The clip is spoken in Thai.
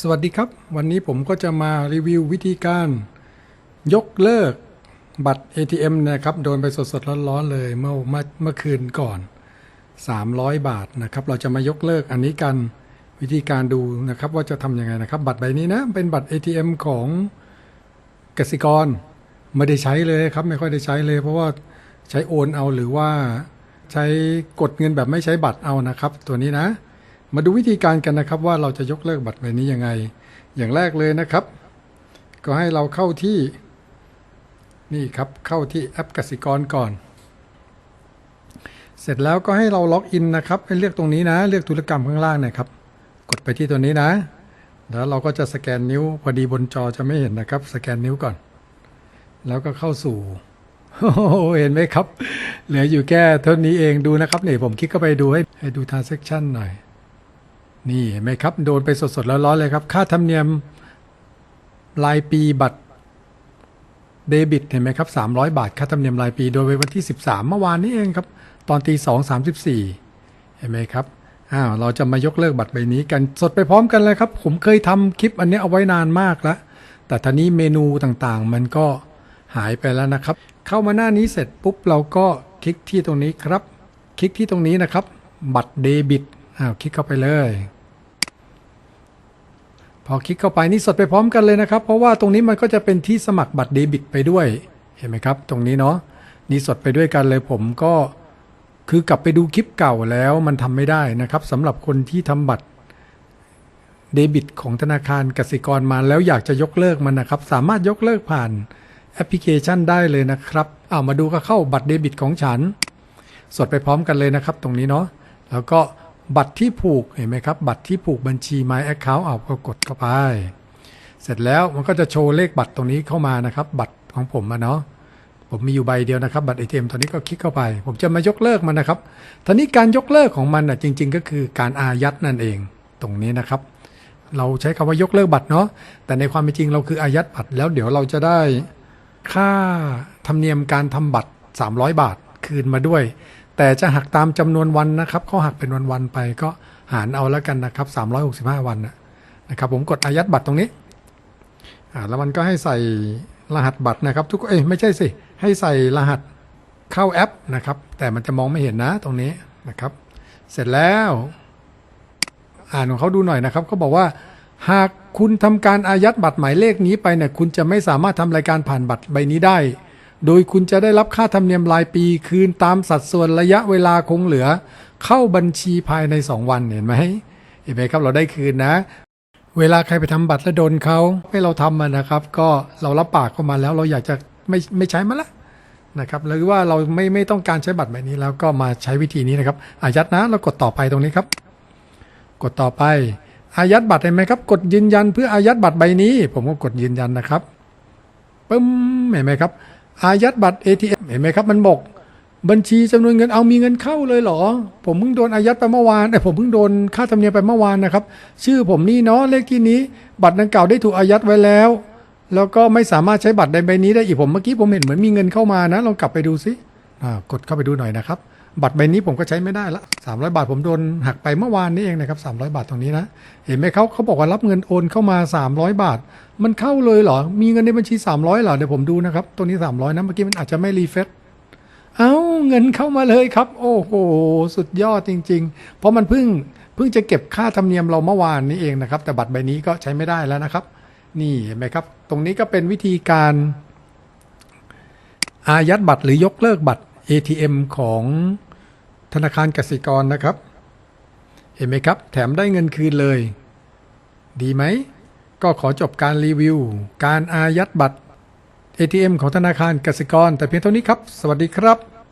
สวัสดีครับ วันนี้ผมก็จะมารีวิววิธีการยกเลิกบัตร ATM นะครับ โดนไปสดๆร้อนๆเลยเมื่อเมื่อเมื่อคืนก่อน 300 บาทนะครับ เราจะมายกเลิกอันนี้กันวิธีการดูนะครับ ว่าจะทำยังไงนะครับ บัตรใบนี้นะเป็นบัตร ATM ของกสิกรไม่ได้ใช้เลยครับ ไม่ค่อยได้ใช้เลย เพราะว่าใช้โอนเอาหรือว่าใช้กดเงินแบบไม่ใช้บัตรเอานะครับ ตัวนี้นะ มาดูวิธีการกันนะครับว่าเราจะยกเลิกบัตรใบนี้ยังไง อย่างแรกเลยนะครับ ก็ให้เราเข้าที่ นี่ครับเข้าที่แอปกสิกรก่อน เสร็จแล้วก็ให้เราล็อกอินนะครับให้เลือกตรงนี้นะ เลือกธุรกรรมข้างล่างนะครับ กดไปที่ตัวนี้นะ แล้วเราก็จะสแกนนิ้วพอดีบนจอจะไม่เห็นนะครับ สแกนนิ้วก่อน แล้วก็เข้าสู่เห็นไหมครับ เหลืออยู่แค่เท่านี้เองดูนะครับนี่ผมคลิกเข้าไปดูให้ให้ดู transaction หน่อย นี่เห็นไหมครับโดนไปสดๆแล้วร้อนๆเลยครับ ค่าธรรมเนียมรายปีบัตรเดบิตเห็นไหมครับ 300 บาท ค่าธรรมเนียมรายปีโดยวันที่ 13 เมื่อวานนี้เองครับ ตอนตี2 34เห็นไหมครับอ้าวเราจะมายกเลิกบัตรใบนี้กันสดไปพร้อมกันเลยครับ ผมเคยทำคลิปอันนี้เอาไว้นานมากแล้ว แต่ทีนี้เมนูต่างๆ มันก็หายไปแล้วนะครับ เข้ามาหน้านี้เสร็จปุ๊บเราก็คลิกที่ตรงนี้ครับ คลิกที่ตรงนี้นะครับ บัตรเดบิตอ้าวคลิกเข้าไปเลย พอคลิกเข้าไปนี่สดไปพร้อมกันเลยนะครับ เพราะว่าตรงนี้มันก็จะเป็นที่สมัครบัตรเดบิตไปด้วย เห็นไหมครับ ตรงนี้เนาะนี่สดไปด้วยกันเลยผมก็คือกลับไปดูคลิปเก่าแล้วมันทำไม่ได้นะครับสำหรับคนที่ทำบัตรเดบิตของธนาคารกสิกรมาแล้วอยากจะยกเลิกมันนะครับ สามารถยกเลิกผ่านแอปพลิเคชันได้เลยนะครับเอามาดูก็เข้าบัตรเดบิตของฉัน สดไปพร้อมกันเลยนะครับ ตรงนี้เนาะแล้วก็ บัตรที่ผูกเห็นไหมครับ บัตรที่ผูกบัญชี My Account เอาก็กดเข้าไป เสร็จแล้วมันก็จะโชว์เลขบัตรตรงนี้เข้ามานะครับ บัตรของผมอะเนาะผมมีอยู่ใบเดียวนะครับ บัตร ATM ตอนนี้ก็คลิกเข้าไป ผมจะมายกเลิกมันนะครับทีนี้การยกเลิกของมันอะจริง ๆ ก็คือการอายัดนั่นเองตรงนี้นะครับ เราใช้คำว่ายกเลิกบัตรเนาะแต่ในความเป็นจริงเราคืออายัดบัตรแล้วเดี๋ยวเราจะได้ค่าธรรมเนียมการทำบัตร 300 บาทคืนมาด้วย แต่จะหักตามจำนวนวันนะครับเขาหักเป็นวันๆไปก็หารเอาแล้วกันนะครับ365 วันนะครับ ผมกดอายัดบัตรตรงนี้แล้วมันก็ให้ใส่รหัสบัตรนะครับ ทุกเอ้ยไม่ใช่สิ ให้ใส่รหัสเข้าแอปนะครับ แต่มันจะมองไม่เห็นนะตรงนี้นะครับ เสร็จแล้ว อ่านของเขาดูหน่อยนะครับเขาบอกว่า หากคุณทำการอายัดบัตรหมายเลขนี้ไปเนี่ยคุณจะไม่สามารถทำรายการผ่านบัตรใบนี้ได้ โดยคุณจะได้รับค่าธรรมเนียมรายปีคืนตามสัดส่วนระยะเวลาคงเหลือ เข้าบัญชีภายใน 2 วันเห็นไหมเห็นไหมครับเราได้คืนนะ เวลาใครไปทำบัตรแล้วโดนเขาให้เราทำมันนะครับ ก็เรารับปากเข้ามาแล้วเราอยากจะไม่ไม่ใช้มันละนะครับหรือว่าเราไม่ไม่ต้องการใช้บัตรแบบนี้แล้วก็มาใช้วิธีนี้นะครับ อายัดนะเรากดต่อไปตรงนี้ครับ กดต่อไป อายัดบัตรเห็นไหมครับ กดยืนยันเพื่ออายัดบัตรใบนี้ ผมก็กดยืนยันนะครับปึ้มเห็นไหมครับ อายัดบัตร ATM เห็นไหมครับ มันบอกบัญชีจำนวนเงินเอามีเงินเข้าเลยเหรอ ผมเพิ่งโดนอายัดไปเมื่อวานแต่ผมเพิ่งโดนค่าธรรมเนียมไปเมื่อวานนะครับ ชื่อผมนี่เนาะเลขที่นี้ บัตรดังกล่าวได้ถูกอายัดไว้แล้ว แล้วก็ไม่สามารถใช้บัตรใบนี้ได้อีกผมเมื่อกี้ผมเห็นเหมือนมีเงินเข้ามานะลองกลับไปดูซิอ่ากดเข้าไปดูหน่อยนะครับ บัตรใบนี้ผมก็ใช้ไม่ได้ละ300 บาทผมโดนหักไปเมื่อวานนี้เองนะครับ300 บาทตรงนี้นะ เห็นไหมเขาเขาบอกว่ารับเงินโอนเข้ามา 300 บาท มันเข้าเลยเหรอ มีเงินในบัญชี 300เหรอเดี๋ยวผมดูนะครับ ตัวนี้ 300นะเมื่อกี้มันอาจจะไม่รีเฟซเอ้าเงินเข้ามาเลยครับ โอ้โห สุดยอดจริง ๆ เพราะมันเพิ่งเพิ่งจะเก็บค่าธรรมเนียมเราเมื่อวานนี้เองนะครับ แต่บัตรใบนี้ก็ใช้ไม่ได้แล้วนะครับ นี่เห็นไหมครับ ตรงนี้ก็เป็นวิธีการอายัดบัตรหรือยกเลิกบัตร ATM ของธนาคารกสิกรนะครับ เห็นไหมครับ แถมได้เงินคืนเลย ดีไหม ก็ขอจบการรีวิว การอายัดบัตร ATM ของธนาคารกสิกร แต่เพียงเท่านี้ครับ สวัสดีครับ